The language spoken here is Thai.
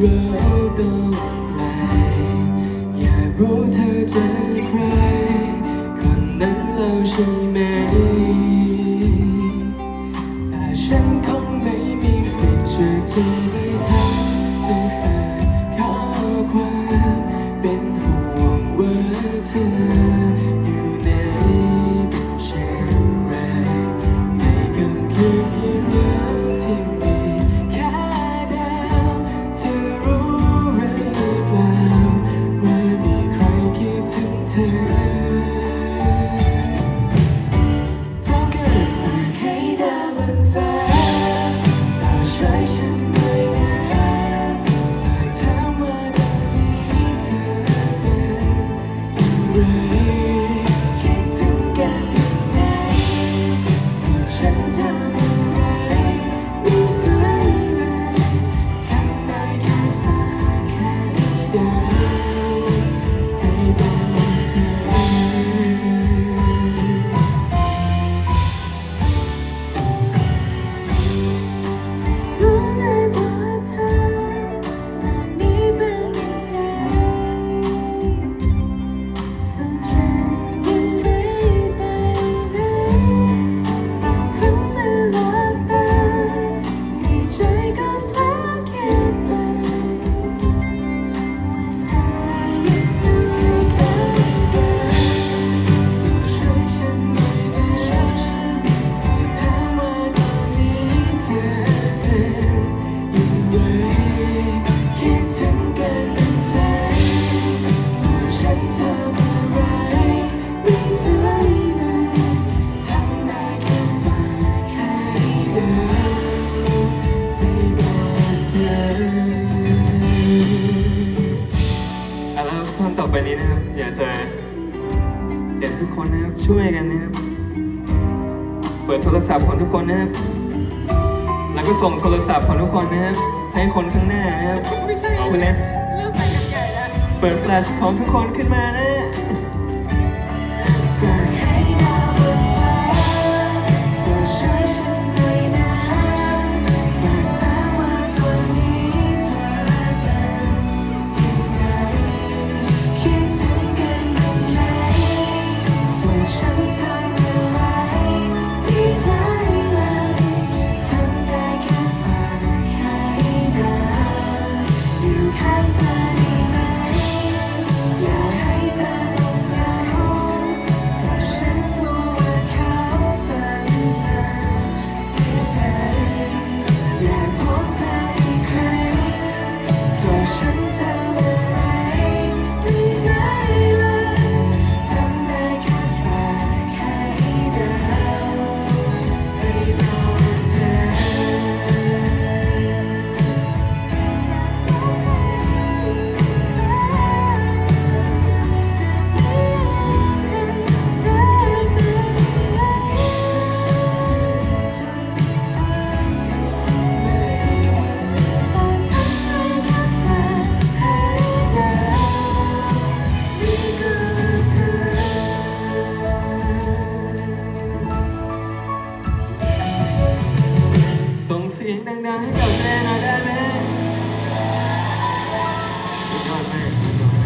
ไว้ต้องไปอยากรู้เธอเจอใคร คนนั้นเราใช่ไหม แต่ฉันคงไม่มีสิทธิ์เชื่อเธอไม่ทั Jameson. ไปนี้นะครับอยากจะเยากทุกคนนะครับช่วยกันนะครับเปิดโทรศัพท์ของทุกคนนะครับแล้วก็ส่งโทรศัพท์ของทุกคนนะครับให้คนข้างหน้านะครับไม่ใช่คุณเล่นเริ่มไปกันใหญ่แล้วเปิดแฟลชของทุกคนขึ้นมานะ ดังๆให้กับแม่นะ